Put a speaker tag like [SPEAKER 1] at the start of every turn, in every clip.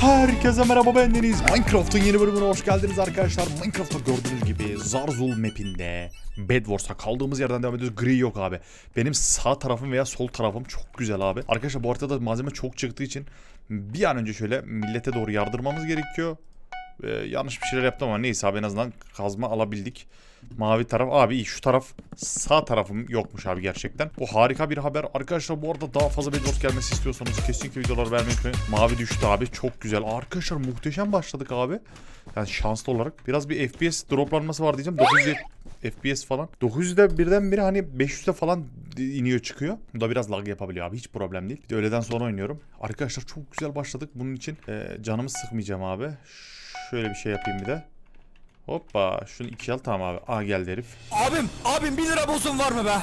[SPEAKER 1] Herkese merhaba ben Deniz. Minecraft'ın yeni bölümüne hoş geldiniz arkadaşlar. Minecraft'ta gördüğünüz gibi Zarzul map'inde Bed Wars'a kaldığımız yerden devam ediyoruz. Gri yok abi. Benim sağ tarafım veya sol tarafım çok güzel abi. Arkadaşlar bu haritada malzeme çok çıktığı için bir an önce şöyle millete doğru yardırmamız gerekiyor. Ee, yanlış bir şeyler yaptım ama neyse abi en azından kazma alabildik. Mavi taraf abi şu taraf sağ tarafım yokmuş abi gerçekten. Bu harika bir haber. Arkadaşlar bu arada daha fazla Bedwars gelmesi istiyorsanız kesinlikle videoları vermeyi unutmayın. Mavi düştü abi çok güzel. Arkadaşlar muhteşem başladık abi. Yani şanslı olarak. Biraz bir FPS droplanması var diyeceğim. 900 FPS falan. 900'de birdenbire hani 500'de falan iniyor çıkıyor. Bu da biraz lag yapabiliyor abi. Hiç problem değil. Bir de öğleden sonra oynuyorum. Arkadaşlar çok güzel başladık. Bunun için e, canımı sıkmayacağım abi. Şöyle bir şey yapayım bir de. Hoppa şunu iki al tamam abi. Aa geldi herif.
[SPEAKER 2] Abim, abim 1 lira bozun var mı be?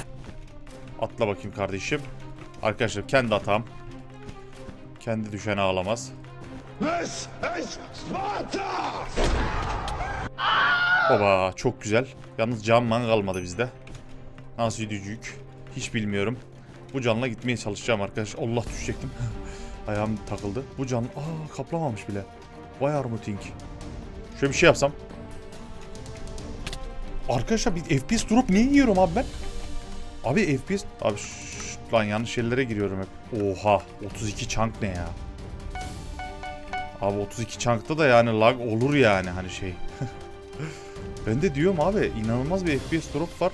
[SPEAKER 1] Atla bakayım kardeşim. Arkadaşlar kendi hatam. Kendi düşen ağlamaz.
[SPEAKER 3] This is Sparta!
[SPEAKER 1] Baba çok güzel. Yalnız can man kalmadı bizde. Nasıl yüzücük hiç bilmiyorum. Bu canla gitmeye çalışacağım arkadaş. Allah düşecektim. Ayağım takıldı. Bu can aa kaplamamış bile. Vay armuting. Şöyle bir şey yapsam. Arkadaşlar bir FPS durup niye yiyorum abi ben? Abi FPS... Abi şşş, lan yanlış yerlere giriyorum hep. Oha 32 chunk ne ya? Abi 32 chunk'ta da yani lag olur yani hani şey. ben de diyorum abi inanılmaz bir FPS drop var.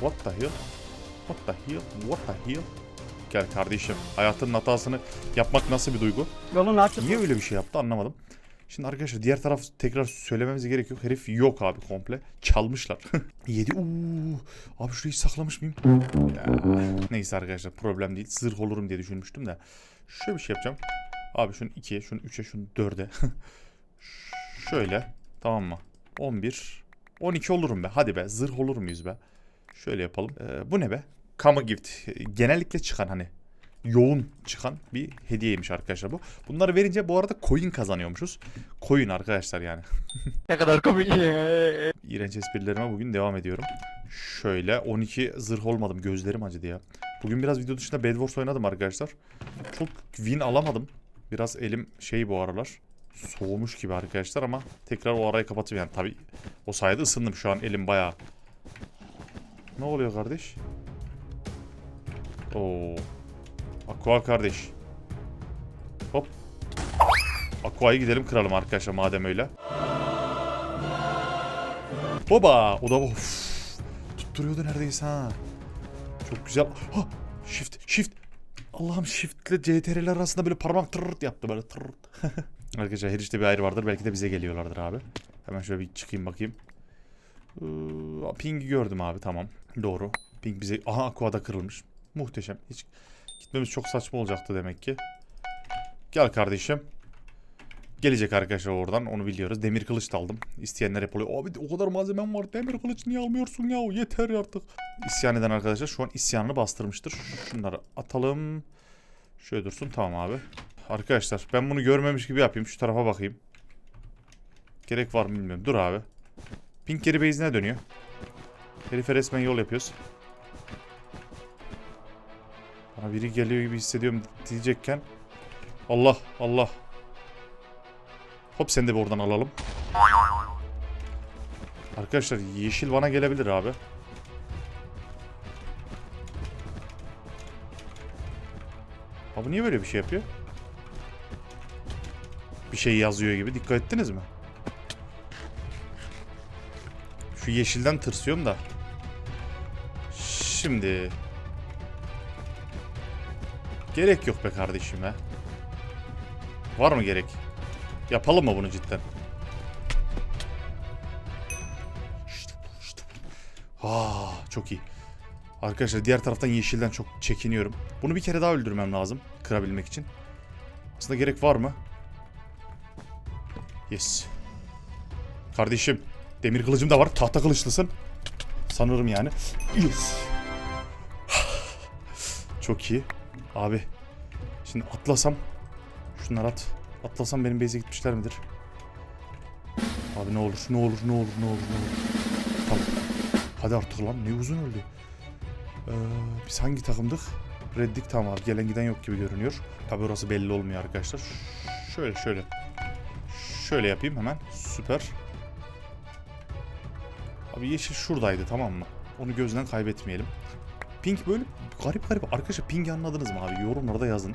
[SPEAKER 1] What the hell? What the hell? What the hell? Gel kardeşim. Hayatının hatasını yapmak nasıl bir duygu?
[SPEAKER 4] Yolun açık.
[SPEAKER 1] Niye öyle bir şey yaptı anlamadım. Şimdi arkadaşlar diğer taraf tekrar söylememize gerek yok. Herif yok abi komple. Çalmışlar. Yedi. Uuu. Abi şurayı saklamış mıyım? Ya. Neyse arkadaşlar problem değil. Zırh olurum diye düşünmüştüm de. Şöyle bir şey yapacağım. Abi şunu 2'ye, şunu 3'e, şunu 4'e. Şöyle. Tamam mı? 11. 12 olurum be. Hadi be. Zırh olur muyuz be? Şöyle yapalım. Ee, bu ne be? Kama gift. Genellikle çıkan hani yoğun çıkan bir hediyeymiş arkadaşlar bu. Bunları verince bu arada coin kazanıyormuşuz. Coin arkadaşlar yani.
[SPEAKER 4] Ne kadar komik.
[SPEAKER 1] İğrenç esprilerime bugün devam ediyorum. Şöyle 12 zırh olmadım. Gözlerim acıdı ya. Bugün biraz video dışında Bed Wars oynadım arkadaşlar. Çok win alamadım. Biraz elim şey bu aralar. Soğumuş gibi arkadaşlar ama tekrar o arayı kapatıp yani tabi o sayede ısındım şu an elim bayağı. Ne oluyor kardeş? Oo. Aqua kardeş. Hop. Aqua'yı gidelim kıralım arkadaşlar madem öyle. Hoba! O da of. Tutturuyordu neredeyse ha. Çok güzel. Ha! Shift, shift. Allah'ım shift ile CTRL arasında böyle parmak tırırt yaptı böyle tırırt. Arkadaşlar her işte bir ayrı vardır. Belki de bize geliyorlardır abi. Hemen şöyle bir çıkayım bakayım. Ping'i gördüm abi tamam. Doğru. Ping bize... Aha Aqua'da kırılmış. Muhteşem. Hiç gitmemiz çok saçma olacaktı demek ki. Gel kardeşim. Gelecek arkadaşlar oradan onu biliyoruz. Demir kılıç da aldım. İsteyenler hep oluyor. Abi o kadar malzemem var. Demir kılıç niye almıyorsun ya? Yeter artık. İsyan eden arkadaşlar şu an isyanını bastırmıştır. Şunları atalım. Şöyle dursun tamam abi. Arkadaşlar ben bunu görmemiş gibi yapayım. Şu tarafa bakayım. Gerek var mı bilmiyorum. Dur abi. Pink geri base'ine dönüyor. Herife resmen yol yapıyoruz. Biri geliyor gibi hissediyorum diyecekken. Allah Allah. Hop sen de bir oradan alalım. Arkadaşlar yeşil bana gelebilir abi. Abi niye böyle bir şey yapıyor? Bir şey yazıyor gibi. Dikkat ettiniz mi? Şu yeşilden tırsıyorum da. Şimdi. Gerek yok be kardeşim ha. Var mı gerek? Yapalım mı bunu cidden? Aa, çok iyi. Arkadaşlar diğer taraftan yeşilden çok çekiniyorum. Bunu bir kere daha öldürmem lazım kırabilmek için. Aslında gerek var mı? Yes. Kardeşim demir kılıcım da var. Tahta kılıçlısın. Sanırım yani. Yes. Çok iyi. Abi. Şimdi atlasam. Şunları at. Atlasam benim base'e gitmişler midir? Abi ne olur, ne olur, ne olur, ne olur, ne olur. Tamam. Hadi artık lan ne uzun öldü. Ee, biz hangi takımdık? Reddik tamam abi. Gelen giden yok gibi görünüyor. Tabi orası belli olmuyor arkadaşlar. Şöyle şöyle. Şöyle yapayım hemen. Süper. Abi yeşil şuradaydı tamam mı? Onu gözden kaybetmeyelim. Pink böyle garip garip. Arkadaşlar pink anladınız mı abi? Yorumlarda yazın.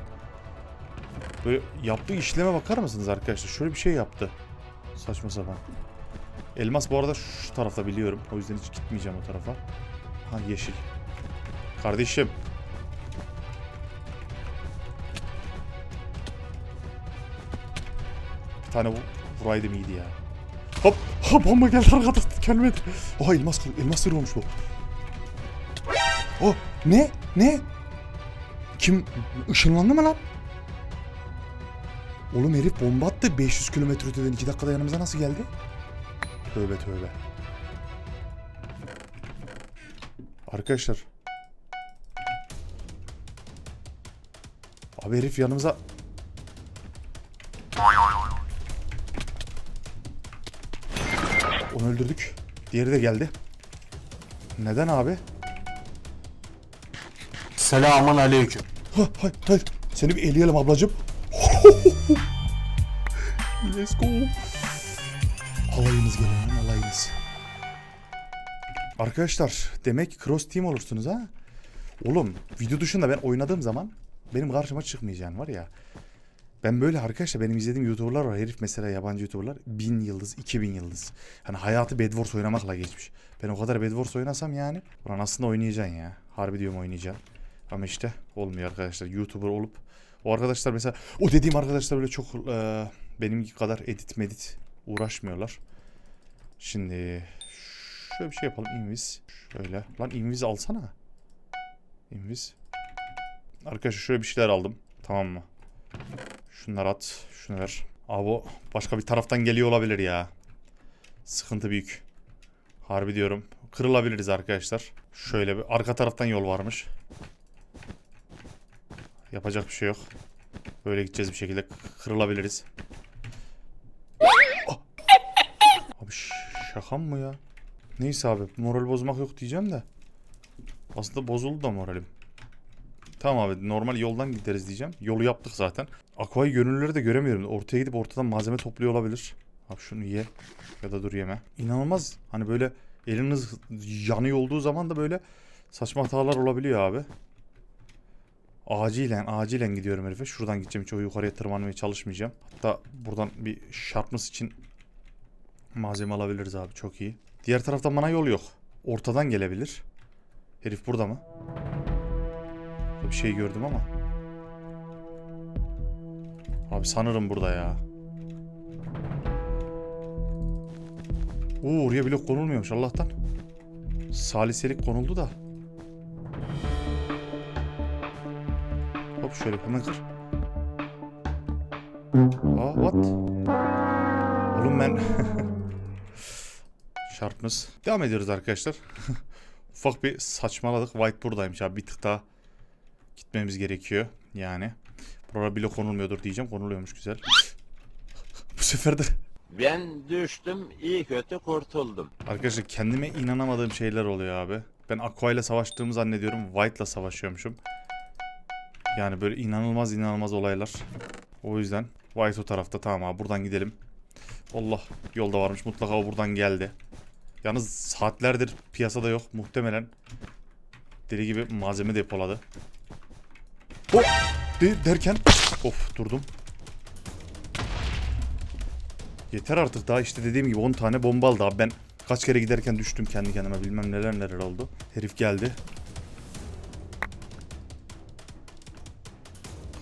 [SPEAKER 1] Böyle yaptığı işleme bakar mısınız arkadaşlar? Şöyle bir şey yaptı. Saçma sapan. Elmas bu arada şu tarafta biliyorum. O yüzden hiç gitmeyeceğim o tarafa. Ha yeşil. Kardeşim. Bir tane vu- vuraydım iyiydi ya. Hop! Ha bomba geldi arkadan gelmedi. Oha elmas elmas olmuş bu. Oh ne? Ne? Kim? Işınlandı mı lan? Oğlum herif bomba attı 500 kilometre öteden 2 dakikada yanımıza nasıl geldi? Tövbe tövbe. Arkadaşlar. Abi herif yanımıza... Onu öldürdük. Diğeri de geldi. Neden abi?
[SPEAKER 2] Selamun aleyküm.
[SPEAKER 1] Ha, hayır, hayır. Seni bir eleyelim ablacım. Let's go. Alayınız gelin alayınız. Arkadaşlar demek cross team olursunuz ha. Oğlum video dışında ben oynadığım zaman benim karşıma çıkmayacaksın var ya. Ben böyle arkadaşlar benim izlediğim YouTuber'lar var. Herif mesela yabancı YouTuber'lar 1000 yıldız, 2000 yıldız. Hani hayatı Bed Wars oynamakla geçmiş. Ben o kadar Bed Wars oynasam yani. Ulan aslında oynayacaksın ya. Harbi diyorum oynayacaksın. Ama işte olmuyor arkadaşlar. YouTuber olup o arkadaşlar mesela o dediğim arkadaşlar böyle çok e, benimki kadar edit medit uğraşmıyorlar. Şimdi şöyle bir şey yapalım invis. Şöyle. Lan invis alsana. Invis. Arkadaşlar şöyle bir şeyler aldım. Tamam mı? Şunları at. Şunu ver. Abi o başka bir taraftan geliyor olabilir ya. Sıkıntı büyük. Harbi diyorum. Kırılabiliriz arkadaşlar. Şöyle bir arka taraftan yol varmış. Yapacak bir şey yok. Böyle gideceğiz bir şekilde. Kırılabiliriz. Ah! Abi ş- şaka mı ya? Neyse abi moral bozmak yok diyeceğim de. Aslında bozuldu da moralim. Tamam abi normal yoldan gideriz diyeceğim. Yolu yaptık zaten. Aqua'yı gönüllüleri de göremiyorum. Ortaya gidip ortadan malzeme topluyor olabilir. Abi şunu ye. Ya da dur yeme. İnanılmaz. Hani böyle eliniz yanıyor olduğu zaman da böyle saçma hatalar olabiliyor abi. Acilen acilen gidiyorum herife. Şuradan gideceğim. Hiç o yukarıya tırmanmaya çalışmayacağım. Hatta buradan bir sharpness için malzeme alabiliriz abi. Çok iyi. Diğer taraftan bana yol yok. Ortadan gelebilir. Herif burada mı? Bir şey gördüm ama. Abi sanırım burada ya. Oo oraya blok konulmuyormuş Allah'tan. Saliselik konuldu da. Hop şöyle hemen kır. Aa what? Oğlum ben... Sharpness. Devam ediyoruz arkadaşlar. Ufak bir saçmaladık. White buradaymış abi. Bir tık daha gitmemiz gerekiyor. Yani. Burada blok konulmuyordur diyeceğim. Konuluyormuş güzel. Bu sefer de
[SPEAKER 4] Ben düştüm, iyi kötü kurtuldum.
[SPEAKER 1] Arkadaşlar kendime inanamadığım şeyler oluyor abi. Ben Aqua ile savaştığımı zannediyorum. White ile savaşıyormuşum. Yani böyle inanılmaz inanılmaz olaylar. O yüzden White o tarafta tamam abi buradan gidelim. Allah yolda varmış mutlaka o buradan geldi. Yalnız saatlerdir piyasada yok muhtemelen. Deli gibi malzeme depoladı. Hop de- derken of durdum. Yeter artık daha işte dediğim gibi 10 tane bomba aldı abi. Ben kaç kere giderken düştüm kendi kendime bilmem neler neler oldu. Herif geldi.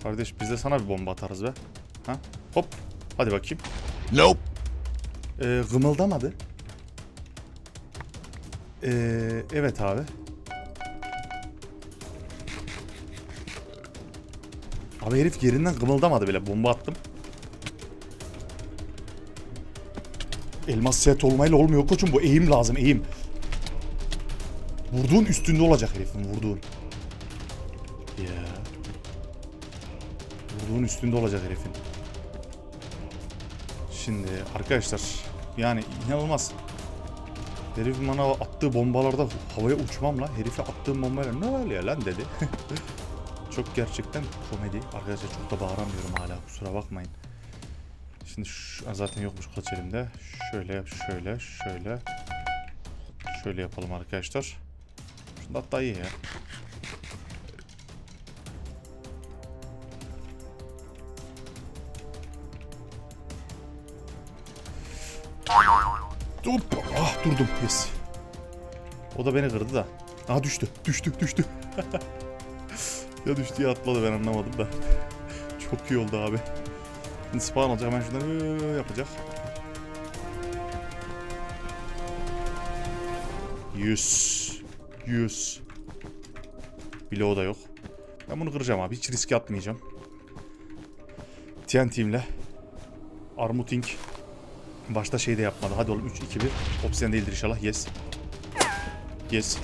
[SPEAKER 1] Kardeş biz de sana bir bomba atarız be. Ha? Hop. Hadi bakayım.
[SPEAKER 2] Nope.
[SPEAKER 1] Ee, gımıldamadı. Ee, evet abi. Abi herif yerinden gımıldamadı bile. Bomba attım. Elmas set olmayla olmuyor koçum. Bu eğim lazım eğim. Vurduğun üstünde olacak herifin vurduğun. Ya. Vurduğun üstünde olacak herifin. Şimdi arkadaşlar yani inanılmaz. Herifin bana attığı bombalarda havaya uçmamla herife attığım bombayla ne oluyor lan dedi. Çok gerçekten komedi. Arkadaşlar çok da bağıramıyorum hala kusura bakmayın. Şimdi şu, zaten yokmuş kaç elimde. Şöyle şöyle şöyle. Şöyle yapalım arkadaşlar. Şunu hatta iyi ya. Hop! Ah durdum. Yes. O da beni kırdı da. Aha düştü. Düştü. Düştü. ya düştü ya atladı ben anlamadım da. Çok iyi oldu abi. Şimdi spawn olacak hemen şuradan ıı yapacak. 100. 100. Bloğu da yok. Ben bunu kıracağım abi. Hiç riske atmayacağım. TNT'imle. Armuting. Başta şey de yapmadı. Hadi oğlum 3 2 1. Obsidian değildir inşallah. Yes. Yes.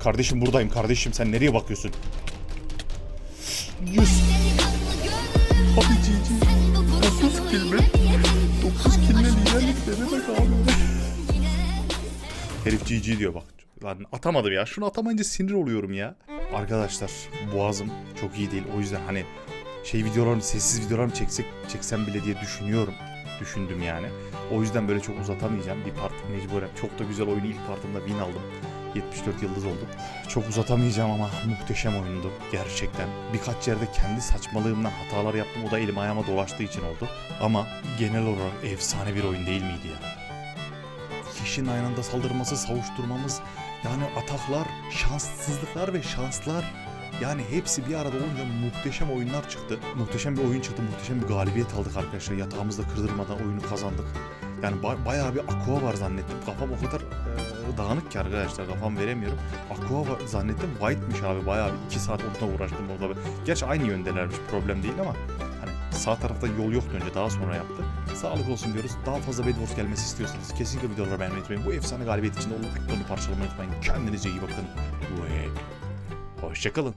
[SPEAKER 1] Kardeşim buradayım kardeşim. Sen nereye bakıyorsun? Yes. Abi GG. 9 kill mi? 9 kill ne liderlik ne demek abi? Herif GG diyor bak. Lan atamadım ya. Şunu atamayınca sinir oluyorum ya. Arkadaşlar boğazım çok iyi değil. O yüzden hani şey videolarını sessiz videolarını çeksek çeksem bile diye düşünüyorum. Düşündüm yani. O yüzden böyle çok uzatamayacağım. Bir part mecburen. Çok da güzel oyunu ilk partımda win aldım. 74 yıldız oldum. Çok uzatamayacağım ama muhteşem oyundu. Gerçekten. Birkaç yerde kendi saçmalığımdan hatalar yaptım. O da elim ayağıma dolaştığı için oldu. Ama genel olarak efsane bir oyun değil miydi ya? Kişinin aynı anda saldırması, savuşturmamız, yani ataklar, şanssızlıklar ve şanslar. Yani hepsi bir arada olunca muhteşem oyunlar çıktı. Muhteşem bir oyun çıktı, muhteşem bir galibiyet aldık arkadaşlar. Yatağımızda kırdırmadan oyunu kazandık. Yani ba- bayağı bir aqua var zannettim. Kafam o kadar e, dağınık ki arkadaşlar kafam veremiyorum. Aqua var zannettim. White'miş abi bayağı bir 2 saat onunla uğraştım orada. Gerçi aynı yöndelermiş problem değil ama hani sağ tarafta yol yoktu önce daha sonra yaptı. Sağlık olsun diyoruz. Daha fazla Bed Wars gelmesi istiyorsanız kesinlikle videoları beğenmeyi unutmayın. Bu efsane galibiyet için de o like butonunu parçalamayı unutmayın. Kendinize iyi bakın. Hoşçakalın.